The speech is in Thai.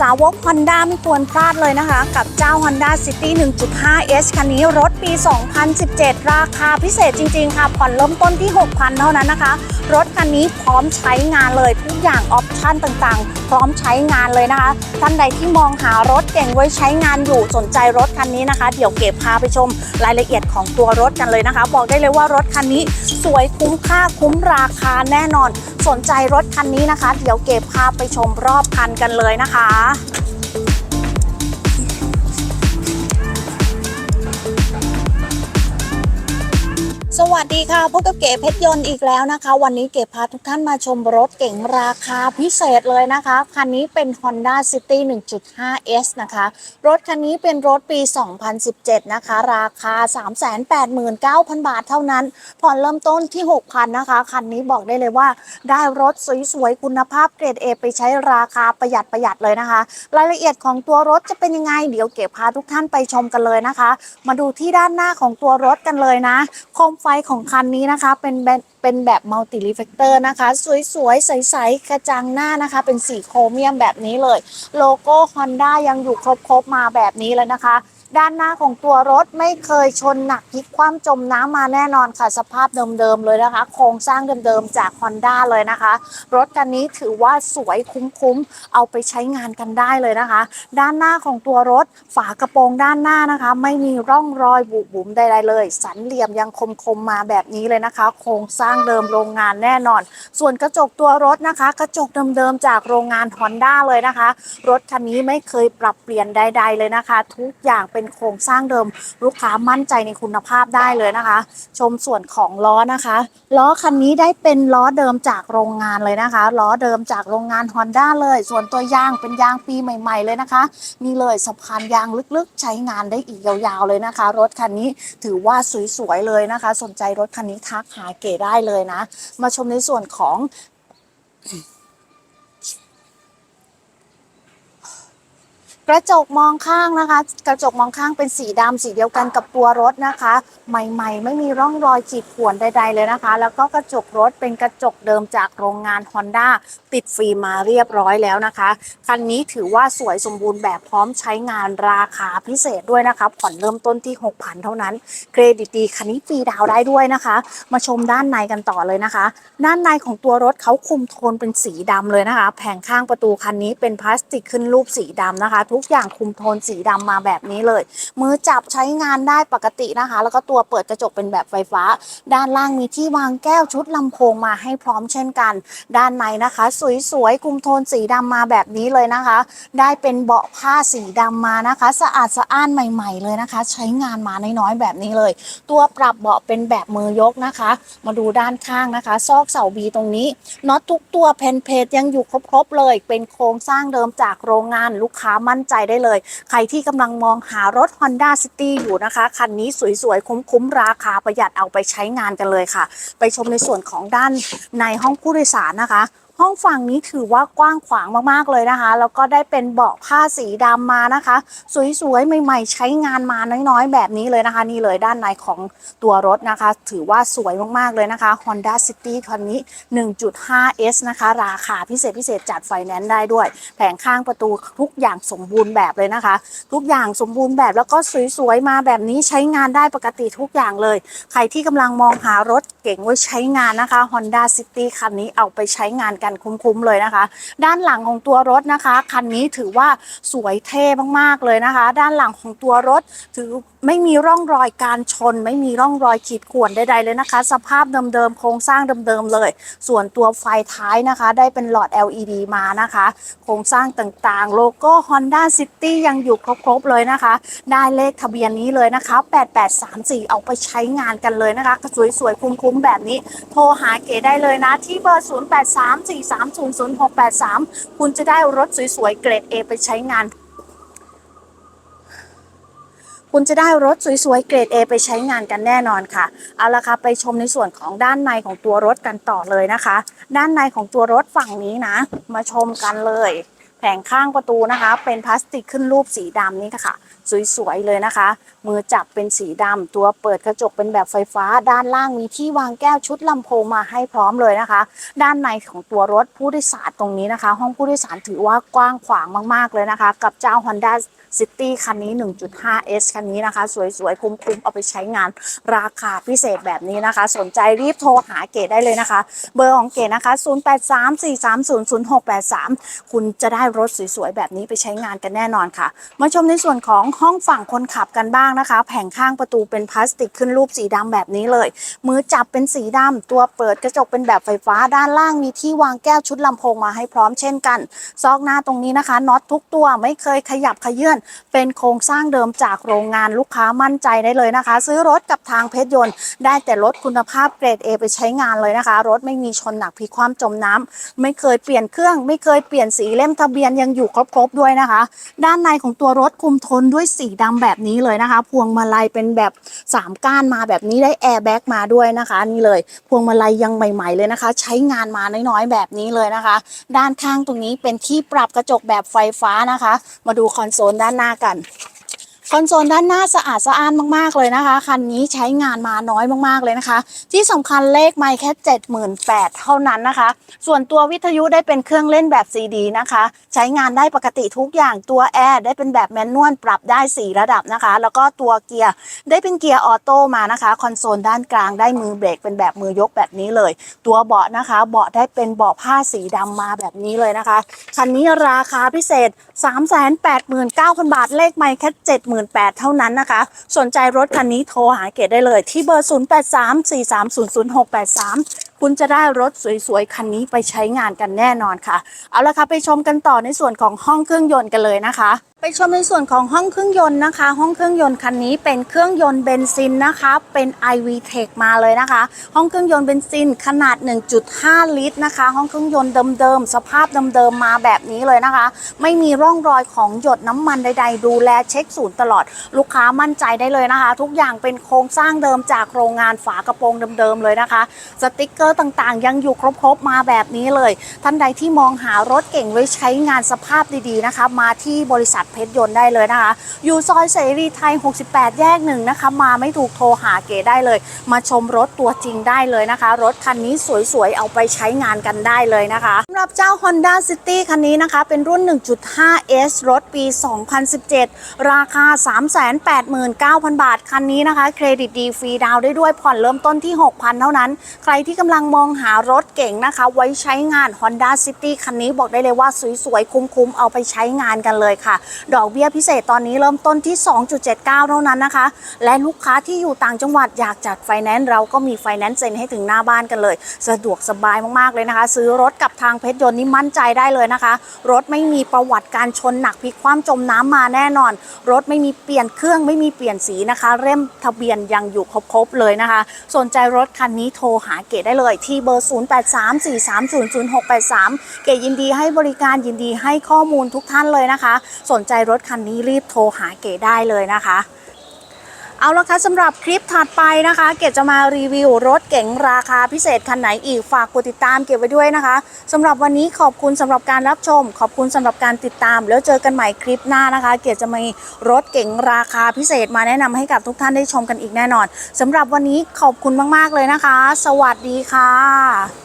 สาวก Honda ไม่ควรพลาดเลยนะคะ กับเจ้า Honda City 1.5 S คันนี้รถปี 2017 ราคาพิเศษจริง ๆ ค่ะ ผ่อนเริ่มต้นที่ 6,000 เท่านั้นนะคะ รถคันนี้พร้อมใช้งานเลยทุกอย่างออปชั่นต่างๆ พร้อมใช้งานเลยนะคะ ท่านใดที่มองหารถเก่งไว้ใช้งานอยู่สนใจรถคันนี้นะคะ เดี๋ยวเก็บพาไปชมรายละเอียดของตัวรถกันเลยนะคะ บอกได้เลยว่ารถคันนี้สวยคุ้มค่าคุ้มราคาแน่นอน สนใจรถคันนี้นะคะ เดี๋ยวเก็บพาไปชมรอบคันกันเลยนะคะ สวัสดีค่ะพบกับเก๋เพชรยนต์อีกแล้วนะคะ วันนี้เก๋พาทุกท่านมาชมรถเก๋งราคาพิเศษเลยนะคะ คันนี้เป็น Honda City 1.5S นะคะ รถคันนี้เป็นรถปี 2017 นะคะ ราคา 389,000 บาทเท่านั้น ผ่อนเริ่มต้นที่ 6,000 นะคะ คันนี้บอกได้เลยว่า ได้รถสวยๆ คุณภาพเกรด A ไปใช้ราคาประหยัดประหยัดเลยนะคะ รายละเอียดของตัวรถจะเป็นยังไงเดี๋ยวเก๋พาทุกท่านไปชมกันเลยนะคะ มาดูที่ด้านหน้าของตัวรถกันเลยนะโคมไฟของคันนี้นะคะ เป็นแบบเป็นแบบมัลติรีเฟกเตอร์นะคะ สวยๆ ใสๆ กระจังหน้านะคะ เป็นสีโครเมียมแบบนี้เลย โลโก้ Honda ยังอยู่ครบๆ มาแบบนี้เลยนะคะ ด้านหน้าของตัวรถไม่เคยชนหนักพลิกคว่ำจมน้ำมาแน่นอนค่ะ สภาพเดิมๆเลยนะคะ โครงสร้างเดิมๆจาก Honda เลยนะคะ รถคันนี้ถือว่าสวยคุ้มๆ เอาไปใช้งานกันได้เลยนะคะ ด้านหน้าของตัวรถฝากระโปรงด้านหน้านะคะ ไม่มีร่องรอยบุบุ๋มใดๆเลย สันเหลี่ยมยังคมๆมาแบบนี้เลยนะคะ โครงสร้างเดิมโรงงานแน่นอน ส่วนกระจกตัวรถนะคะ กระจกเดิมๆจากโรงงาน Honda เลยนะคะ รถคันนี้ไม่เคยปรับเปลี่ยนใด ๆเลยนะคะ ทุกอย่างเป็นโครงสร้างเดิม ลูกค้ามั่นใจในคุณภาพได้เลยนะคะ ชมส่วนของล้อนะคะ ล้อคันนี้ได้เป็นล้อเดิมจากโรงงานเลยนะคะ ล้อเดิมจากโรงงาน Honda เลย ส่วนตัวยางเป็นยางปีใหม่ ๆ เลยนะคะ นี่เลยสะพานยางลึกๆ ใช้งานได้อีกยาวๆเลยนะคะ รถคันนี้ถือว่าสวยๆเลยนะคะ สนใจรถคันนี้ทักหาเก๋ได้เลยนะ มาชมในส่วนของ กระจกมองข้างนะคะ กระจกมองข้างเป็นสีดำสีเดียวกันกับตัวรถนะคะ ใหม่ ๆ ไม่มีร่องรอยขีดข่วนใด ๆ เลยนะคะ แล้วก็กระจกรถเป็นกระจกเดิมจากโรงงาน Honda ติดฟิล์มมาเรียบร้อยแล้วนะคะ คันนี้ถือว่าสวยสมบูรณ์แบบพร้อมใช้งานราคาพิเศษด้วยนะคะ ผ่อนเริ่มต้นที่ 6,000 เท่านั้น เครดิตดีคันนี้ฟรีดาวได้ด้วยนะคะ มาชมด้านในกันต่อเลยนะคะ ด้านในของตัวรถเขาคุมโทนเป็นสีดำเลยนะคะ แผงข้างประตูคันนี้เป็นพลาสติกขึ้นรูปสีดำนะคะทุกกอย่างคุมโทนสีดำมาแบบนี้เลย มือจับใช้งานได้ปกตินะคะ แล้วก็ตัวเปิดกระจกเป็นแบบไฟฟ้า ด้านล่างมีที่วางแก้วชุดลำโพงมาให้พร้อมเช่นกัน ด้านในนะคะ สวยๆคุมโทนสีดำมาแบบนี้เลยนะคะ ได้เป็นเบาะผ้าสีดำมานะคะ สะอาดสะอ้านใหม่ ๆ เลยนะคะ ใช้งานมาน้อยๆแบบนี้เลย ตัวปรับเบาะเป็นแบบมือยกนะคะ มาดูด้านข้างนะคะ ซอกเสาบีตรงนี้น็อตทุกตัวเพนเพจยังอยู่ครบๆเลย เป็นโครงสร้างเดิมจากโรงงานลูกค้ามั่นใจได้เลย ใครที่กำลังมองหารถ Honda City อยู่นะคะ คันนี้สวยๆ คุ้มๆ ราคาประหยัดเอาไปใช้งานกันเลยค่ะ ไปชมในส่วนของด้านในห้องผู้โดยสารนะคะ ห้องฝั่งนี้ถือว่ากว้างขวางมากๆเลยนะคะ แล้วก็ได้เป็นเบาะผ้าสีดำมานะคะ สวยๆใหม่ ๆ ใช้งานมาน้อยๆ แบบนี้เลยนะคะ นี่เลยด้านในของตัวรถนะคะ ถือว่าสวยมากๆเลยนะคะ Honda City คันนี้ 1.5S นะคะ ราคาพิเศษพิเศษจัดไฟแนนซ์ได้ด้วย แผงข้างประตูทุกอย่างสมบูรณ์แบบเลยนะคะ ทุกอย่างสมบูรณ์แบบแล้วก็สวยๆมาแบบนี้ใช้งานได้ปกติทุกอย่างเลย ใครที่กำลังมองหารถเก่งไว้ใช้งานนะคะ Honda City คันนี้เอาไปใช้งานกันกันคุ้มๆเลยนะคะ ด้านหลังของตัวรถนะคะ คันนี้ถือว่าสวยเท่มากๆเลยนะคะ ด้านหลังของตัวรถถือไม่มีร่องรอยการชน ไม่มีร่องรอยขีดข่วนใดๆเลยนะคะ สภาพเดิมๆโครงสร้างเดิมๆเลย ส่วนตัวไฟท้ายนะคะ ได้เป็นหลอด LED มานะคะ โครงสร้างต่างๆ โลโก้ Honda City ยังอยู่ครบๆเลยนะคะ ได้เลขทะเบียนนี้เลยนะคะ 8834 เอาไปใช้งานกันเลยนะคะสวยๆ คุ้มๆ แบบนี้ โทรหาเก๋ได้เลยนะ ที่เบอร์ 0834300683 คุณจะได้รถสวยๆ เกรด A ไปใช้งาน คุณจะได้รถสวยๆเกรด A ไปใช้งานกันแน่นอนค่ะ เอาละค่ะไปชมในส่วนของด้านในของตัวรถกันต่อเลยนะคะ ด้านในของตัวรถฝั่งนี้นะ มาชมกันเลย แผงข้างประตูนะคะ เป็นพลาสติกขึ้นรูปสีดำนี่ค่ะ สวยๆเลยนะคะ มือจับเป็นสีดำตัวเปิดกระจกเป็นแบบไฟฟ้า ด้านล่างมีที่วางแก้วชุดลำโพงมาให้พร้อมเลยนะคะ ด้านในของตัวรถผู้โดยสารตรงนี้นะคะ ห้องผู้โดยสารถือว่ากว้างขวางมากๆเลยนะคะ กับเจ้า Honda City คันนี้ 1.5S คันนี้นะคะ สวยๆ คุ้มๆ เอาไปใช้งานราคาพิเศษแบบนี้นะคะ สนใจรีบโทรหาเกดได้เลยนะคะ เบอร์ของเกดนะคะ 0834300683 คุณจะได้รถสวยๆ แบบนี้ไปใช้งานกันแน่นอนค่ะ มาชมในส่วนของห้องฝั่งคนขับกันบ้างนะคะ แผงข้างประตูเป็นพลาสติกขึ้นรูปสีดำแบบนี้เลย มือจับเป็นสีดำตัวเปิดกระจกเป็นแบบไฟฟ้าด้านล่างมีที่วางแก้วชุดลำโพงมาให้พร้อมเช่นกัน ซอกหน้าตรงนี้นะคะน็อตทุกตัวไม่เคยขยับขยื่นเป็นโครงสร้างเดิมจากโรงงานลูกค้ามั่นใจได้เลยนะคะ ซื้อรถกับทางเพชรยนต์ ได้แต่รถคุณภาพเกรด A ไปใช้งานเลยนะคะ รถไม่มีชนหนักพลิคว่ำจมน้ำไม่เคยเปลี่ยนเครื่อง ไม่เคยเปลี่ยนสีเล่มทะเบียนยังอยู่ครบๆด้วยนะคะ ด้านในของตัวรถคุมทนด้วยสีดำแบบนี้เลยนะคะ พวงมาลัยเป็นแบบ 3 ก้านมาแบบนี้ได้แอร์แบ็กมาด้วยนะคะนี่เลย พวงมาลัยยังใหม่ ๆเลยนะคะ ใช้งานมาน้อยๆแบบนี้เลยนะคะ ด้านข้างตรงนี้เป็นที่ปรับกระจกแบบไฟฟ้านะคะ มาดูคอนโซลได้านหน้ากัน คอนโซลด้านหน้าสะอาดสะอ้านมากๆเลยนะคะ คันนี้ใช้งานมาน้อยมากๆเลยนะคะ ที่สำคัญเลขไม่แค่78,000เท่านั้นนะคะ ส่วนตัววิทยุได้เป็นเครื่องเล่นแบบซีดีนะคะ ใช้งานได้ปกติทุกอย่างตัวแอร์ได้เป็นแบบแมนนวลปรับได้ 4 ระดับนะคะ แล้วก็ตัวเกียร์ได้เป็นเกียร์ออโต้มานะคะ คอนโซลด้านกลางได้มือเบรกเป็นแบบมือยกแบบนี้เลย ตัวเบาะนะคะ เบาะได้เป็นเบาะผ้าสีดำมาแบบนี้เลยนะคะคันนี้ราคาพิเศษ 389,000 บาทเลขไม่แค่78,000เท่านั้นนะคะ สนใจรถคันนี้โทรหาเกดได้เลยที่เบอร์ 0834300683 คุณจะได้รถสวยๆ คันนี้ไปใช้งานกันแน่นอนค่ะ เอาละค่ะไปชมกันต่อในส่วนของห้องเครื่องยนต์กันเลยนะคะ ไปชมในส่วนของห้องเครื่องยนต์นะคะ ห้องเครื่องยนต์คันนี้เป็นเครื่องยนต์เบนซินนะคะ เป็น iV Tech มาเลยนะคะ ห้องเครื่องยนต์เบนซินขนาด 1.5 ลิตรนะคะ ห้องเครื่องยนต์เดิมๆสภาพเดิมๆมาแบบนี้เลยนะคะ ไม่มีร่องรอยของหยดน้ำมันใด ๆ ดูแลเช็คศูนย์ตลอด ลูกค้ามั่นใจได้เลยนะคะ ทุกอย่างเป็นโครงสร้างเดิมจากโรงงานฝากระโปรงเดิมๆเลยนะคะ สติกเกอร์ต่างๆ ยังอยู่ครบๆมาแบบนี้เลย ท่านใดที่มองหารถเก่งไว้ใช้งานสภาพดีๆนะคะ มาที่บริษัทเพชรยนต์ได้เลยนะคะ อยู่ซอยเสรีไทย 68 แยกหนึ่งนะคะ มาไม่ถูกโทรหาเก๋ได้เลย มาชมรถตัวจริงได้เลยนะคะ รถคันนี้สวยๆ เอาไปใช้งานกันได้เลยนะคะสำหรับเจ้า Honda City คันนี้นะคะ เป็นรุ่น 1.5S รถปี 2017 ราคา 389,000 บาท คันนี้นะคะ เครดิตดีฟรีดาวได้ด้วยผ่อนเริ่มต้นที่ 6,000 เท่านั้น ใครที่กำลังมองหารถเก่งนะคะ ไว้ใช้งาน Honda City คันนี้บอกได้เลยว่าสวยๆ คุ้มๆ เอาไปใช้งานกันเลยค่ะดอกเบี้ยพิเศษตอนนี้เริ่มต้นที่ 2.79 เท่านั้นนะคะ และลูกค้าที่อยู่ต่างจังหวัดอยากจัดไฟแนนซ์เราก็มีไฟแนนซ์เซ็นให้ถึงหน้าบ้านกันเลย สะดวกสบายมากๆเลยนะคะ ซื้อรถกับทางเพชรยนต์นี่มั่นใจได้เลยนะคะ รถไม่มีประวัติการชนหนักพลิกคว่ำจมน้ำมาแน่นอน รถไม่มีเปลี่ยนเครื่องไม่มีเปลี่ยนสีนะคะ เล่มทะเบียนยังอยู่ครบๆเลยนะคะ สนใจรถคันนี้โทรหาเกดได้เลยที่เบอร์ 0834300683 เกดยินดีให้บริการยินดีให้ข้อมูลทุกท่านเลยนะคะ สนใจรถคันนี้รีบโทรหาเกดได้เลยนะคะ เอาละคะสำหรับคลิปถัดไปนะคะ เกดจะมารีวิวรถเก๋งราคาพิเศษคันไหนอีกฝากกดติดตามเก็บไว้ด้วยนะคะสำหรับวันนี้ขอบคุณสำหรับการรับชม ขอบคุณสำหรับการติดตาม แล้วเจอกันใหม่คลิปหน้านะคะ เกดจะมีรถเก๋งราคาพิเศษมาแนะนำให้กับทุกท่านได้ชมกันอีกแน่นอนสำหรับวันนี้ขอบคุณมากๆเลยนะคะ สวัสดีค่ะ